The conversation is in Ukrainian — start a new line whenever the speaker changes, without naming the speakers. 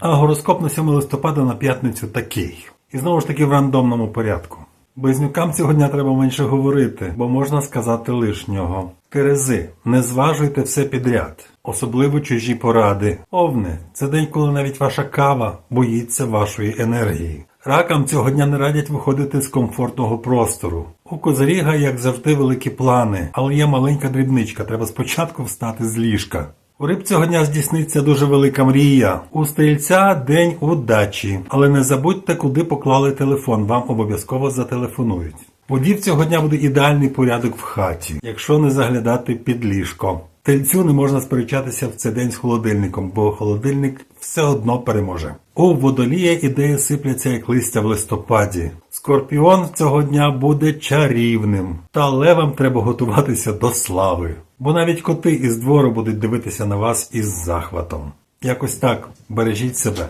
А гороскоп на 7 листопада на п'ятницю такий. І знову ж таки в рандомному порядку. Близнюкам цього дня треба менше говорити, бо можна сказати лишнього. Терези, не зважуйте все підряд, особливо чужі поради. Овни, це день, коли навіть ваша кава боїться вашої енергії. Ракам цього дня не радять виходити з комфортного простору. У Козиріга, як завжди, великі плани, але є маленька дрібничка, треба спочатку встати з ліжка. У риб цього дня здійсниться дуже велика мрія. У стрільця день удачі, але не забудьте, куди поклали телефон, вам обов'язково зателефонують. У дів цього дня буде ідеальний порядок в хаті, якщо не заглядати під ліжко. Тельцю не можна сперечатися в цей день з холодильником, бо холодильник все одно переможе. У водолія ідеї сипляться як листя в листопаді. Скорпіон цього дня буде чарівним, та левам треба готуватися до слави, бо навіть коти із двору будуть дивитися на вас із захватом. Якось так, бережіть себе.